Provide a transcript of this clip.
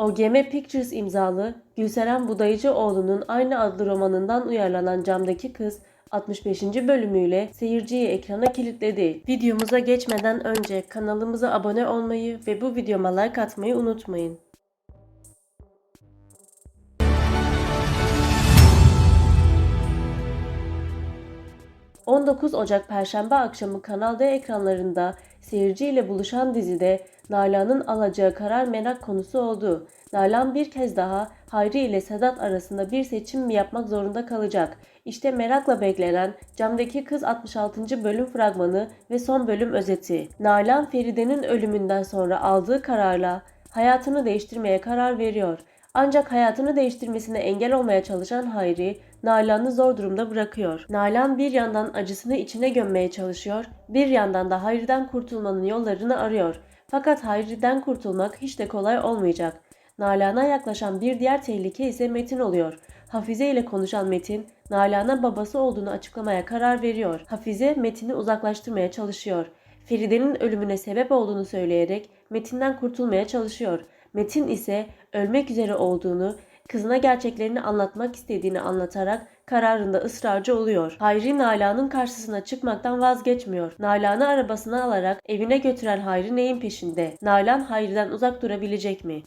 OGM Pictures imzalı Gülseren Budayıcıoğlu'nun aynı adlı romanından uyarlanan Camdaki Kız 65. bölümüyle seyirciyi ekrana kilitledi. Videomuza geçmeden önce kanalımıza abone olmayı ve bu videoma like atmayı unutmayın. ...19 Ocak Perşembe akşamı Kanal D ekranlarında seyirciyle buluşan dizide Nalan'ın alacağı karar merak konusu oldu. Nalan bir kez daha Hayri ile Sedat arasında bir seçim mi yapmak zorunda kalacak? İşte merakla beklenen Camdaki Kız 66. bölüm fragmanı ve son bölüm özeti. Nalan Feride'nin ölümünden sonra aldığı kararla hayatını değiştirmeye karar veriyor. Ancak hayatını değiştirmesine engel olmaya çalışan Hayri, Nalan'ı zor durumda bırakıyor. Nalan bir yandan acısını içine gömmeye çalışıyor, bir yandan da Hayri'den kurtulmanın yollarını arıyor. Fakat Hayri'den kurtulmak hiç de kolay olmayacak. Nalan'a yaklaşan bir diğer tehlike ise Metin oluyor. Hafize ile konuşan Metin, Nalan'a babası olduğunu açıklamaya karar veriyor. Hafize Metin'i uzaklaştırmaya çalışıyor. Feride'nin ölümüne sebep olduğunu söyleyerek Metin'den kurtulmaya çalışıyor. Metin ise ölmek üzere olduğunu, kızına gerçeklerini anlatmak istediğini anlatarak kararında ısrarcı oluyor. Hayri Nalan'ın karşısına çıkmaktan vazgeçmiyor. Nalan'ı arabasına alarak evine götüren Hayri neyin peşinde? Nalan Hayri'den uzak durabilecek mi?